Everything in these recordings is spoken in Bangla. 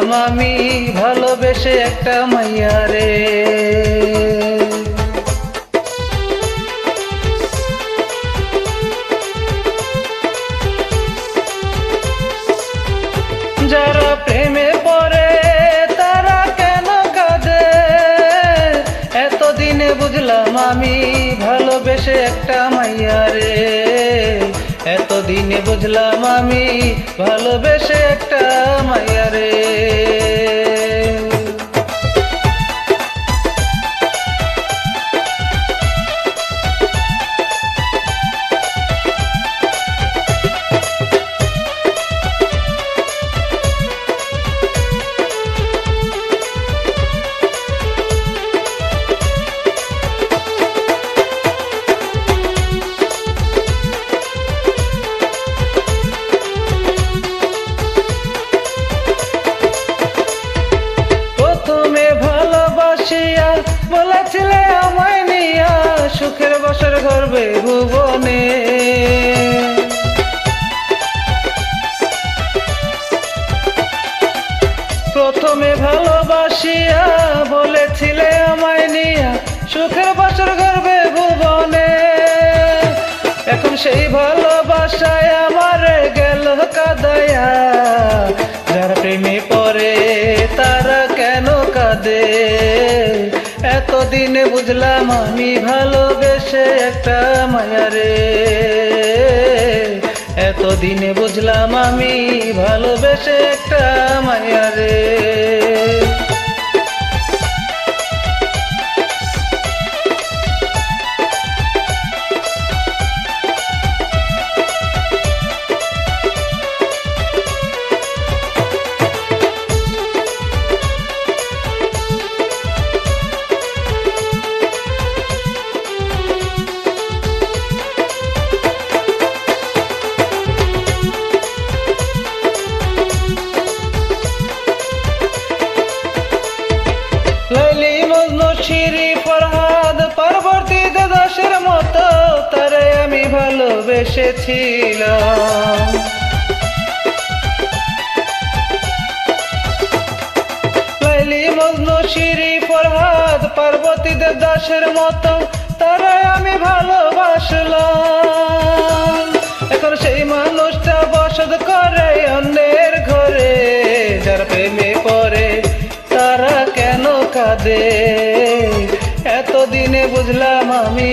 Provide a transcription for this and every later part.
বুঝলাম আমি ভালোবেসে একটা মাইয়া রে। যারা প্রেমে পড়ে, তারা কেন কাঁদে? এতদিনে বুঝলাম আমি ভালোবেসে একটা মাইয়া রে। এতদিনে বুঝলাম আমি ভালোবেসে একটা মাইয়া রে। বলেছিলে আমায় নিয়া সুখের বসর গর্বে ভুবনে। প্রথমে ভালোবাসিয়া বলেছিলে আমায় নিয়া সুখের বছর গর্বে ভুবনে। এখন সেই ভালোবাসায় আমার গেল কাদায়া। যারা প্রেমে পড়ে তারা কেন কাঁদে? এতদিনে বুঝলাম আমি ভালোবেসে একটা মায়ারে এতদিনে বুঝলাম আমি ভালোবেসে একটা মায়ারে ভালোবেসেছিলাম। লাইলি, মজনু মতো তারে আমি ভালোবাসলাম। এখন সেই মানুষটা বসত করে অন্যের ঘরে, যার প্রেমে পড়ে তারা কেন কাঁদে? এতদিনে বুঝলাম আমি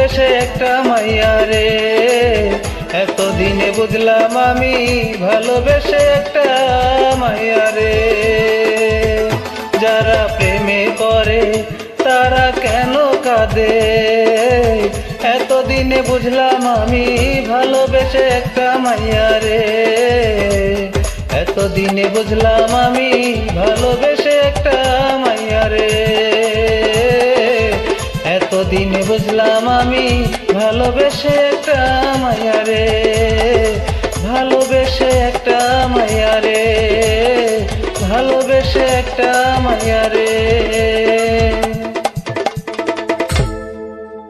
ভালোবেসে একটা মাইয়া রে। এতদিনে বুঝলাম আমি ভালোবেসে একটা মাইয়া রে। যারা প্রেমে করে তারা কেন কাঁদে? এতদিনে বুঝলাম আমি ভালোবেসে একটা মাইয়া রে। এতদিনে বুঝলাম আমি ভালোবেসে এতদিনে বুঝলাম আমি ভালোবেসে একটা মাইয়া রে, ভালোবেসে একটা মায়া রে, ভালোবেসে একটা মাইয়া রে।